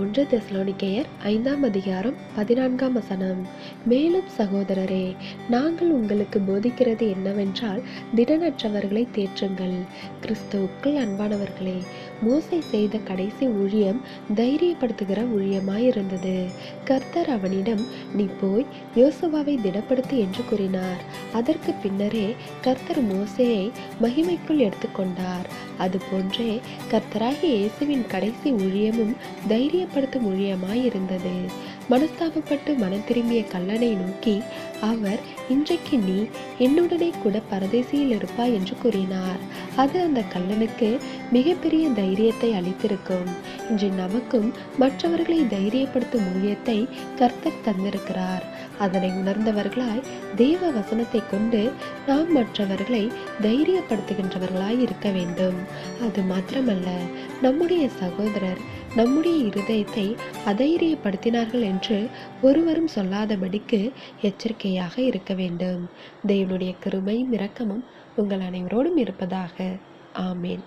ஒன்று தெசலோனிக்கேயர் ஐந்தாம் அதிகாரம் பதினான்காம் வசனம். மேலும் சகோதரரே நாங்கள் உங்களுக்கு போதிக்கிறது என்னவென்றால் திடனற்றவர்களை தேற்றுங்கள். கிறிஸ்துவுக்குள் அன்பானவர்களே மோசை செய்த கடைசி ஊழியம் தைரியப்படுத்துகிற ஊழியமாயிருந்தது. கர்த்தர் அவனிடம் நீ போய் யோசுவாவை திடப்படுத்து என்று கூறினார். அதற்கு பின்னரே கர்த்தர் மோசையை மகிமைக்குள் எடுத்துக்கொண்டார். அதுபோன்றே கர்த்தராகிய இயேசுவின் கடைசி ஊழியமும் மூலயமா இருந்தது. மனஸ்தாபப்பட்டு மனம் திரும்பிய கல்லனை நோக்கி அவர் இன்றைக்கு நீ என்னுடனே கூட பரதேசியில் இருப்பாய் என்று கூறினார். அது அந்த கல்லனுக்கு மிகப்பெரிய தைரியத்தை அளித்திருக்கும். இன்று நமக்கும் மற்றவர்களை தைரியப்படுத்தும் ஊழியத்தை கர்த்தர் தந்திருக்கிறார். அதனை உணர்ந்தவர்களாய் தேவ வசனத்தை கொண்டு நாம் மற்றவர்களை தைரியப்படுத்துகின்றவர்களாய் இருக்க வேண்டும். அது மாத்திரமல்ல நம்முடைய சகோதரர் நம்முடைய இருதயத்தை அதைரியப்படுத்தினார்கள் என்று ஒருவரும் சொல்லாதபடிக்கு எச்சரிக்கையாக இருக்க வேண்டும். தேவனுடைய கிருபையும் இரக்கமும் உங்கள் அனைவரோடும் இருப்பதாக. ஆமேன்.